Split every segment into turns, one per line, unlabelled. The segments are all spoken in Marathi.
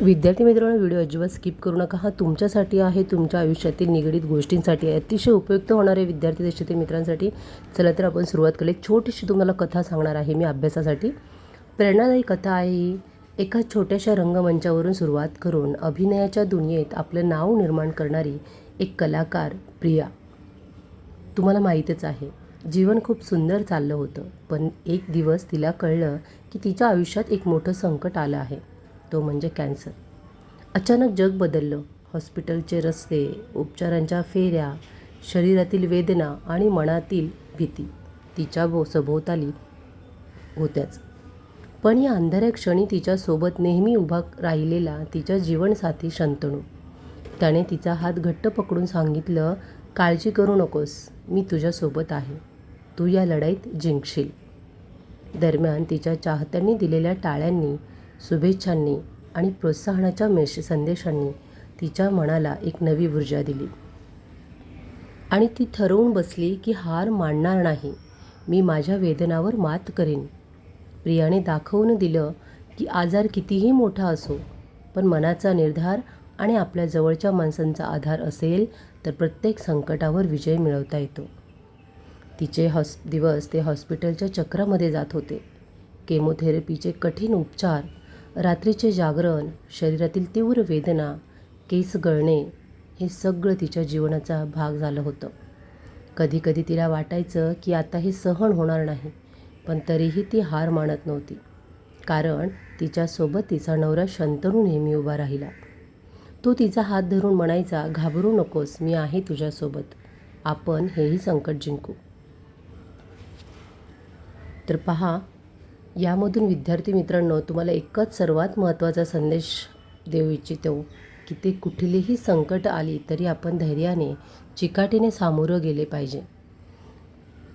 विद्यार्थी मित्रांनो व्हिडिओ अजिबात स्किप करू नका. हा तुमच्यासाठी आहे तुमच्या आयुष्यातील निगडीत गोष्टींसाठी. आहे अतिशय उपयुक्त होणारे विद्यार्थी देशातील मित्रांसाठी चला तर आपण सुरुवात करूया. एक छोटीशी तुम्हाला कथा सांगणार आहे मी अभ्यासासाठी. प्रेरणादायी कथा आहे. ही एका छोट्याशा रंगमंचावरून सुरुवात करून अभिनयाच्या दुनियेत आपलं नाव निर्माण करणारी एक कलाकार प्रिया. तुम्हाला माहीतच आहे जीवन खूप सुंदर चाललं होतं पण एक दिवस तिला कळलं की तिच्या आयुष्यात एक मोठं संकट आलं आहे. तो म्हणजे कॅन्सर. अचानक जग बदललं. हॉस्पिटलचे रस्ते उपचारांच्या फेऱ्या शरीरातील वेदना आणि मनातील भीती तिच्या भो सभोवताली होत्याच. पण या अंधाऱ्या क्षणी तिच्यासोबत नेहमी उभा राहिलेला तिचा जीवनसाथी शंतणू. त्याने तिचा हात घट्ट पकडून सांगितलं काळजी करू नकोस मी तुझ्यासोबत आहे. तू या लढाईत जिंकशील. दरम्यान तिच्या चाहत्यांनी दिलेल्या टाळ्यांनी शुभेच्छांनी आणि प्रोत्साहनाच्या मेश संदेशांनी तिच्या मनाला एक नवी ऊर्जा दिली. आणि ती ठरवून बसली की हार मानणार नाही मी माझ्या वेदनावर मात करेन. प्रियाने दाखवून दिलं की आजार कितीही मोठा असो पण मनाचा निर्धार आणि आपल्या जवळच्या माणसांचा आधार असेल तर प्रत्येक संकटावर विजय मिळवता येतो. तिचे हॉस दिवस ते हॉस्पिटलच्या चक्रामध्ये जात होते. केमोथेरपीचे कठीण उपचार रात्रीचे जागरण शरीरातील तीव्र वेदना केस गळणे हे सगळं तिच्या जीवनाचा भाग झालं होतं. कधीकधी तिला वाटायचं की आता हे सहन होणार नाही पण तरीही ती हार मानत नव्हती. कारण तिच्यासोबत तिचा नवरा शंतनू नेहमी उभा राहिला. तो तिचा हात धरून म्हणायचा घाबरू नकोस मी आहे तुझ्यासोबत. आपण हेही संकट जिंकू. तर पहा यामधून विद्यार्थी मित्रांनो तुम्हाला एकच सर्वात महत्त्वाचा संदेश देऊ इच्छितो की ते कुठलीही संकट आली तरी आपण धैर्याने चिकाटीने सामोरं गेले पाहिजे.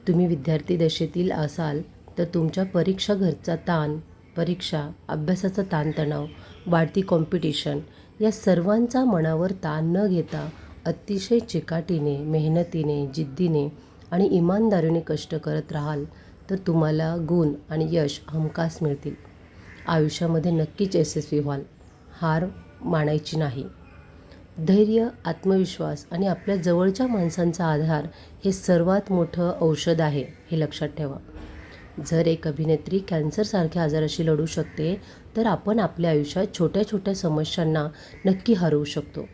तुम्ही विद्यार्थी दशेतील असाल तर तुमच्या परीक्षा घरचा ताण परीक्षा अभ्यासाचा ताणतणाव वाढती कॉम्पिटिशन या सर्वांचा मनावर ताण न घेता अतिशय चिकाटीने मेहनतीने जिद्दीने आणि इमानदारीने कष्ट करत राहाल तर तुम्हाला गुण आणि यश हमखास मिळतील. आयुष्यामध्ये नक्कीच यशस्वी व्हाल. हार मानायची नाही. धैर्य आत्मविश्वास आणि आपल्या जवळच्या माणसांचा आधार हे सर्वात मोठं औषध आहे हे लक्षात ठेवा. जर एक अभिनेत्री कॅन्सरसारख्या आजाराशी लढू शकते तर आपण आपल्या आयुष्यात छोट्या छोट्या समस्यांना नक्की हरवू शकतो.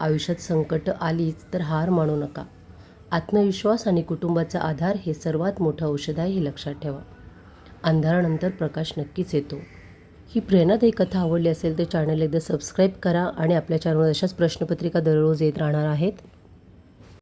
आयुष्यात संकट आलीच तर हार मानू नका. आत्मविश्वास आणि कुटुंबाचा आधार हे सर्वात मोठं औषध आहे हे लक्षात ठेवा. अंधारानंतर प्रकाश नक्कीच येतो. ही प्रेरणादायी कथा आवडली असेल तर चॅनल एकदा सबस्क्राईब करा आणि आपल्या चॅनलवर अशाच प्रश्नपत्रिका दररोज येत राहणार आहेत.